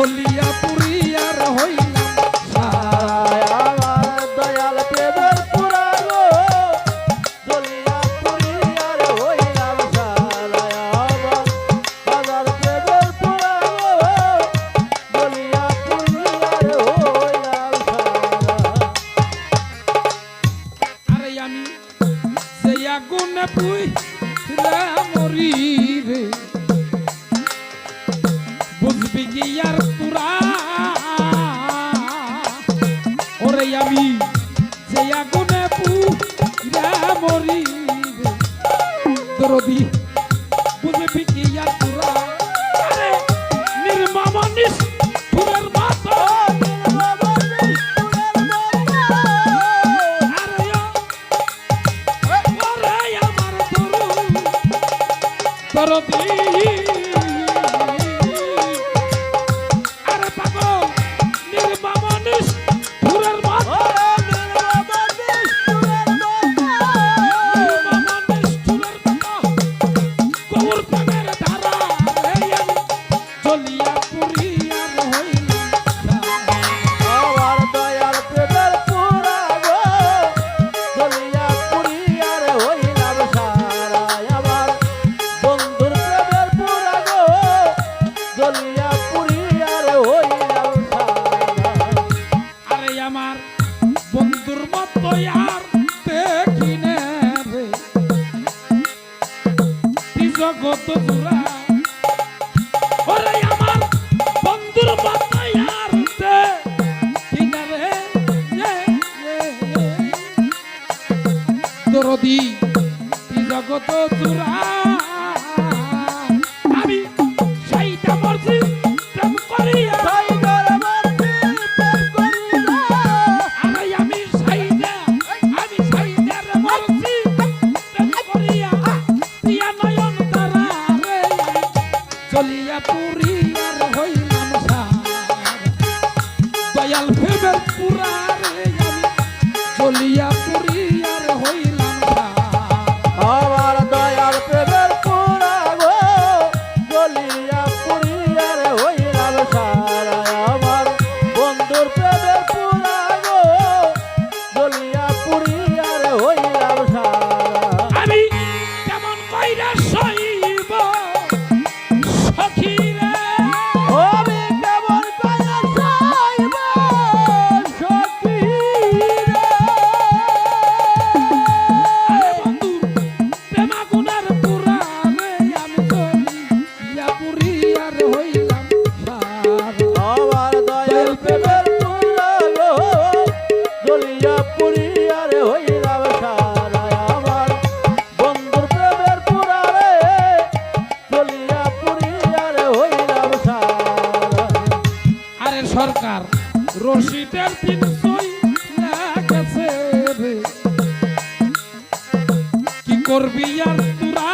বলিয়া পুরিয়ার হইলাম দয়াল দেবের পুরানো বলিয়া পুরিয়ার হইলাম দয়াল দেবের পুরানো বলিয়া পুরিয়ার হইলাম আরে আমি সেই 毕 দিয়া দয়াল ভেবে পুরা রে আমি চলিয়া পুরিয়ার হইলাম আমার দয়াল ভেবে পুরা গো চলিয়া পুরিয়ার হইলাম সারা আমার বন্ধুর ভেবে করবি আর তোরা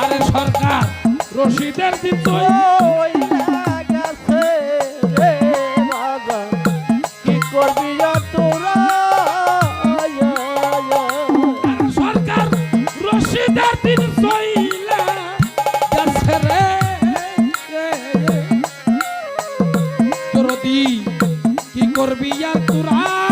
আরে সরকার রশিদের দিন তুই করবি আর তোরা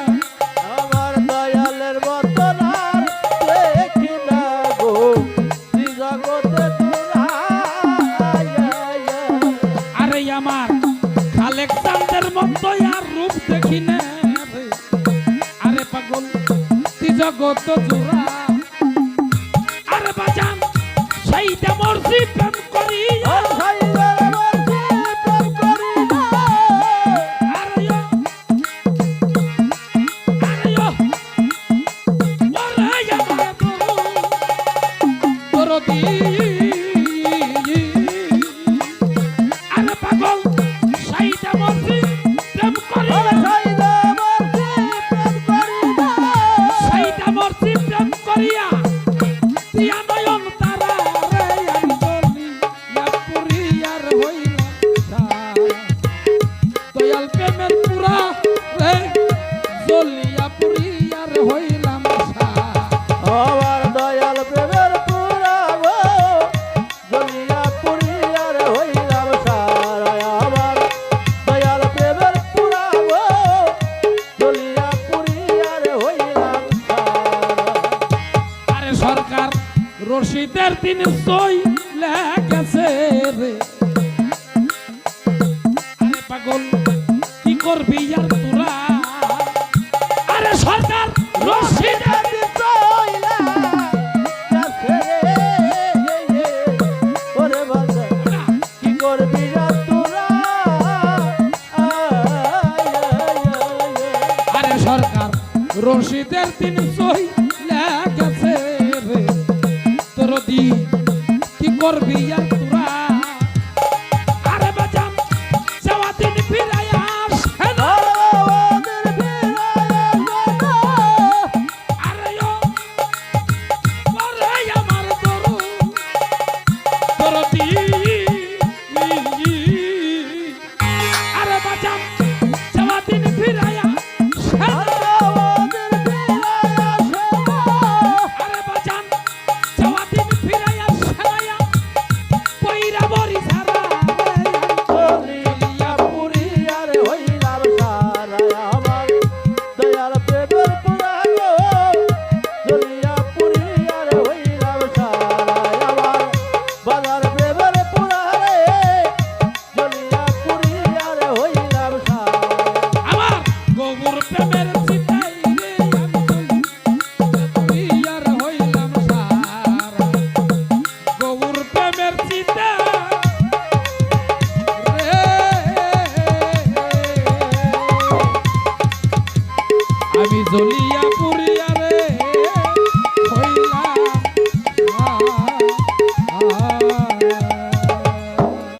জগৎ জোড়া। আর বাজান সেইটা মর্জি প্রেম করি রশিদের দিন সই গেছে রে। আরে পাগল কি করবি আর তোরা? আরে সরকার রশিদের দিন সই গেছে রে। ওরে বাবা কি করবি আর তোরা? আরে সরকার রশিদের দিন কি করবি আর আমি জ্বলিয়া